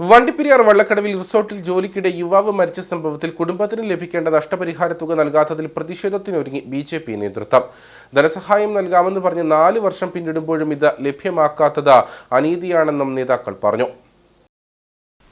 വണ്ടിപ്പെരിയാർ വള്ളക്കടവിൽ റിസോർട്ടിൽ ജോലിക്കിടെ യുവാവ് മരിച്ച സംഭവത്തിൽ കുടുംബത്തിന് ലഭിക്കേണ്ട നഷ്ടപരിഹാര തുക നൽകാത്തതിൽ പ്രതിഷേധത്തിനൊരുങ്ങി ബി ജെ പി നേതൃത്വം. ധനസഹായം നൽകാമെന്ന് പറഞ്ഞ് നാല് വർഷം പിന്നിടുമ്പോഴും ഇത് ലഭ്യമാക്കാത്തത് അനീതിയാണെന്നും നേതാക്കൾ പറഞ്ഞു.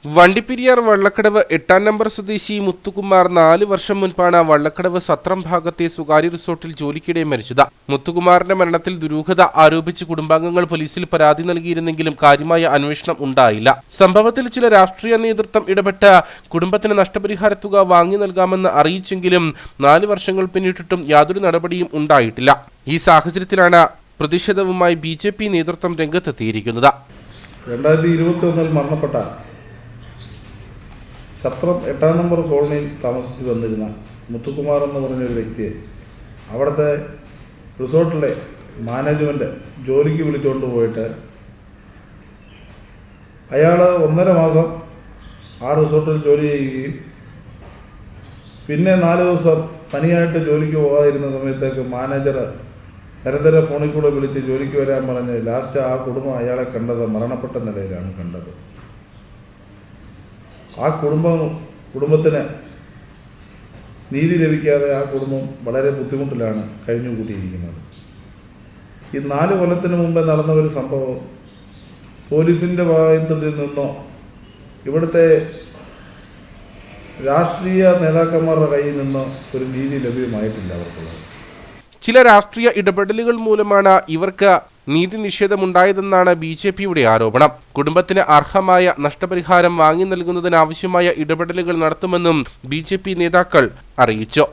വണ്ടിപ്പെരിയാർ വള്ളക്കടവ് എട്ടാം നമ്പർ സ്വദേശി മുത്തുകുമാർ നാല് വർഷം മുൻപാണ് വള്ളക്കടവ് സത്രം ഭാഗത്തെ സ്വകാര്യ റിസോർട്ടിൽ ജോലിക്കിടെ മരിച്ചത്. മുത്തുകുമാറിന്റെ മരണത്തിൽ ദുരൂഹത ആരോപിച്ച് കുടുംബാംഗങ്ങൾ പോലീസിൽ പരാതി നൽകിയിരുന്നെങ്കിലും കാര്യമായ അന്വേഷണം ഉണ്ടായില്ല. സംഭവത്തിൽ ചില രാഷ്ട്രീയ നേതൃത്വം ഇടപെട്ട് കുടുംബത്തിന് നഷ്ടപരിഹാര തുക വാങ്ങി നൽകാമെന്ന് അറിയിച്ചെങ്കിലും നാല് വർഷങ്ങൾ പിന്നിട്ടിട്ടും യാതൊരു നടപടിയും ഉണ്ടായിട്ടില്ല. ഈ സാഹചര്യത്തിലാണ് പ്രതിഷേധവുമായി ബി നേതൃത്വം രംഗത്തെത്തിയിരിക്കുന്നത്. രണ്ടായിരത്തി ഇരുപത്തി ഒന്നിൽ മരണപ്പെട്ട സത്രം എട്ടാം നമ്പർ കോളനിയിൽ താമസിച്ചു വന്നിരുന്ന മുത്തുകുമാർ എന്ന് പറഞ്ഞൊരു വ്യക്തിയെ അവിടുത്തെ റിസോർട്ടിലെ മാനേജ്മെന്റ് ജോലിക്ക് വിളിച്ചുകൊണ്ട് പോയിട്ട് അയാൾ ഒന്നര മാസം ആ റിസോർട്ടിൽ ജോലി ചെയ്യുകയും പിന്നെ നാല് ദിവസം പനിയായിട്ട് ജോലിക്ക് പോകാതിരുന്ന സമയത്തേക്ക് മാനേജർ നിരന്തരം ഫോണിൽ കൂടെ വിളിച്ച് ജോലിക്ക് വരാൻ പറഞ്ഞ് ലാസ്റ്റ് ആ കുടുംബം അയാളെ കണ്ടത് മരണപ്പെട്ട നിലയിലാണ് കണ്ടത്. ആ കുടുംബം കുടുംബത്തിന് നീതി ലഭിക്കാതെ ആ കുടുംബം വളരെ ബുദ്ധിമുട്ടിലാണ് കഴിഞ്ഞുകൂട്ടിയിരിക്കുന്നത് ഈ നാല് കൊല്ലത്തിന് മുമ്പേ നടന്ന ഒരു സംഭവം പോലീസിന്റെ ഭാഗത്തു നിന്നോ ഇവിടുത്തെ രാഷ്ട്രീയ നേതാക്കന്മാരുടെ കയ്യിൽ നിന്നോ ഒരു നീതി ലഭ്യമായിട്ടില്ല അവർക്കുള്ളത്. ചില രാഷ്ട്രീയ ഇടപെടലുകൾ മൂലമാണ് ഇവർക്ക് നീതി നിഷേധമുണ്ടായതെന്നാണ് ബി ജെ പിയുടെ ആരോപണം. കുടുംബത്തിന് അർഹമായ നഷ്ടപരിഹാരം വാങ്ങി നൽകുന്നതിനാവശ്യമായ ഇടപെടലുകൾ നടത്തുമെന്നും ബി നേതാക്കൾ അറിയിച്ചു.